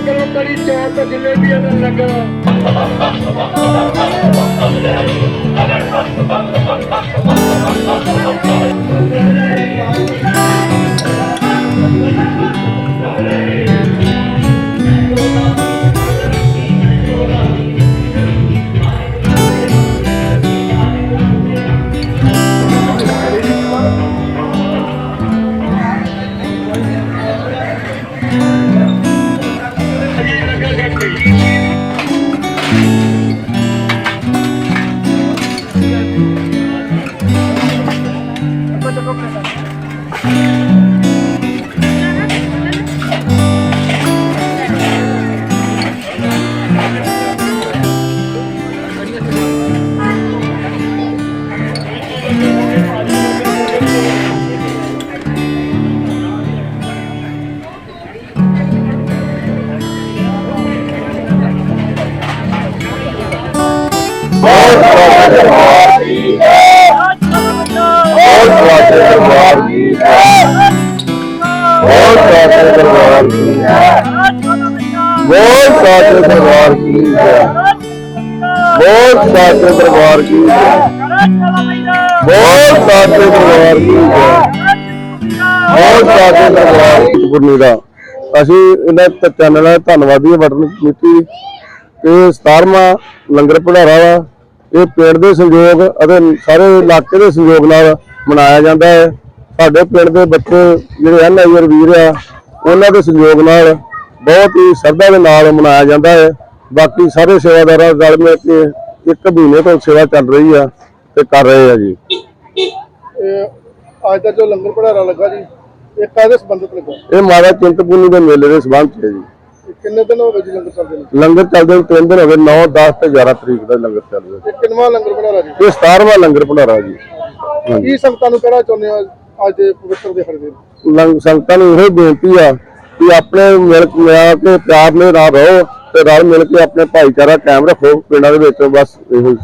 ਕਰੋ ਕੜੀ ਚੌਲ ਤੇ ਜਲੇਬੀਆਂ ਦਾ ਲੰਗਰ ਬਹੁਤ ਸਵਾਗਤ ਹੈ ਦਰਬਾਰ ਜੀ ਬਹੁਤ ਸਵਾਗਤ ਦਰਬਾਰ ਜੀ ਬਹੁਤ ਸਵਾਗਤ ਦਰਬਾਰ ਜੀ। ਬਹੁਤ ਸਵਾਗਤ ਦਰਬਾਰ ਜੀ ਬਹੁਤ ਸਵਾਗਤ ਦਰਬਾਰ ਜੀ ਬਹੁਤ ਸਵਾਗਤ ਦਰਬਾਰ ਜੀ। ਗੁਰਨੀ ਦਾ ਅਸੀਂ ਇਹਨਾਂ ਚੈਨਲ ਦਾ ਧੰਨਵਾਦੀ ਹਾਂ ਬਟਨ ਕਮੇਟੀ ਤੇ 17ਵਾਂ ਲੰਗਰ ਭੰਡਾਰਾ ਵਾ। ਇਹ ਪਿੰਡ ਦੇ ਸੰਯੋਗ ਅਤੇ ਸਾਰੇ ਇਲਾਕੇ ਦੇ ਸੰਯੋਗ ਨਾਲ ਮਨਾਇਆ ਜਾਂਦਾ ਹੈ। ਸਾਡੇ ਪਿੰਡ ਦੇ ਬੱਚੇ ਜਿਹੜੇ ਹਨ ਆਈਰ ਵੀਰ ਆ ਉਹਨਾਂ ਦੇ ਸੰਯੋਗ ਨਾਲ ਬਹੁਤ ਹੀ ਸ਼ਰਧਾ ਦੇ ਨਾਲ ਮਨਾਇਆ ਜਾਂਦਾ ਹੈ। ਬਾਕੀ ਸਾਰੇ ਸੇਵਾਦਾਰਾਂ ਰਲ ਮਿਲ ਕੇ ਇੱਕ ਮਹੀਨੇ ਤੋਂ ਸੇਵਾ ਚੱਲ ਰਹੀ ਆ ਤੇ ਕਰ ਰਹੇ ਆ ਜੀ। ਇਹ ਅੱਜ ਦਾ ਜੋ ਲੰਗਰ ਭੰਡਾਰਾ ਲੱਗਾ ਜੀ ਇਹ ਕਾਹਦੇ ਸੰਬੰਧਿਤ ਲੱਗਾ? ਇਹ ਮਾਤਾ ਚਿੰਤਪੂਰਨੀ ਦੇ ਮੇਲੇ ਦੇ ਸੰਬੰਧ ਚ ਹੈ ਜੀ। ਇਹ ਕਿੰਨੇ ਦਿਨ ਹੋ ਗਏ ਜੀ ਲੰਗਰ ਚੱਲਦੇ ਨੂੰ? ਲੰਗਰ ਚੱਲਦੇ ਨੂੰ ਤਿੰਨ ਦਿਨ ਹੋ ਗਏ 9 10 ਤੇ 11 ਤਰੀਕ ਦਾ ਲੰਗਰ ਚੱਲ ਰਿਹਾ। ਇਹ ਕਿੰਨਵਾਂ ਲੰਗਰ ਭੰਡਾਰਾ ਜੀ? ਇਹ 17ਵਾਂ ਲੰਗਰ ਭੰਡਾਰਾ ਜੀ। ਕੀ ਸੰਗਤਾਂ ਨੂੰ ਕਹਿਣਾ ਚਾਹੁੰਦੇ ਹੋ ਅੱਜ ਦੇ ਪਵਿੱਤਰ ਲੰਗ ਸੰਗਤਾਂ ਨੂੰ ਇਹੋ ਬੇਨਤੀ ਆ ਕਿ ਆਪਣੇ ਮਿਲ ਮਿਲਾ ਕੇ ਪਿਆਰ ਨਾਲ ਰਹੋ ਤੇ ਰਲ ਮਿਲ ਕੇ ਆਪਣੇ ਭਾਈਚਾਰਾ ਕਾਇਮ ਰੱਖੋ ਪਿੰਡਾਂ ਦੇ ਵਿੱਚ ਬਸ ਇਹੋ ਹੀ